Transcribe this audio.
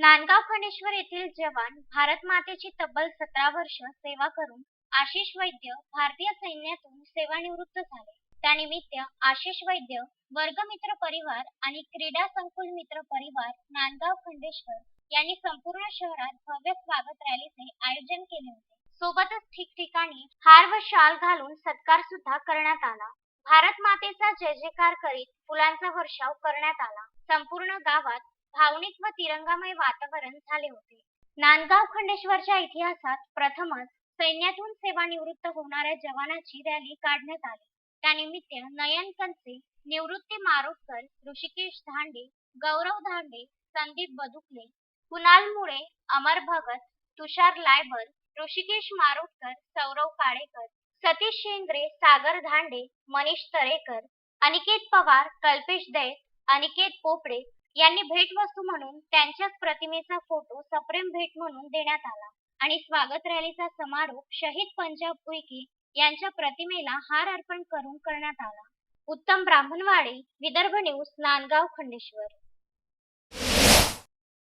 नांदगाव खंडेश्वर येथील जवान भारत मातेची तब्बल सतरा वर्ष सेवा करून आशिष वैद्य भारतीय सैन्यातून सेवानिवृत्त झाले. त्यानिमित्त आशिष वैद्य वर्गमित्र परिवार आणि क्रीडा संकुल मित्र परिवार नांदगाव खंडेश्वर यांनी संपूर्ण शहरात भव्य स्वागत रॅलीचे आयोजन केले होते. सोबतच ठिकठिकाणी हार व शाल घालून सत्कार सुद्धा करण्यात आला. भारत मातेचा जय जयकार करीत फुलांचा वर्षाव करण्यात आला. संपूर्ण गावात भावनिक व तिरंगामय वातावरण झाले होते. नांदगाव खंडेश्वरच्या इतिहासात प्रथमच सैन्यातून सेवानिवृत्त होणाऱ्या जवानाची रॅली काढण्यात आली. त्यानिमित्त नयन कंचे निवृत्ती मारोटकर ऋषिकेश धांडे गौरव धांडे संदीप बदुकले कुणाल मुळे अमर भगत तुषार लायबर ऋषिकेश मारोटकर सौरव काळेकर सतीश शेंद्रे सागर धांडे मनीष तरेकर अनिकेत पवार कल्पेश दैत अनिकेत पोपडे यांनी भेटवस्तू म्हणून त्यांच्याच प्रतिमेचा फोटो सप्रेम भेट म्हणून देण्यात आला. आणि स्वागत रॅलीचा समारोप शहीद पंजाब उईके यांच्या प्रतिमेला हार अर्पण करून करण्यात आला. उत्तम ब्राह्मणवाडे विदर्भ न्यूज नांदगाव खंडेश्वर.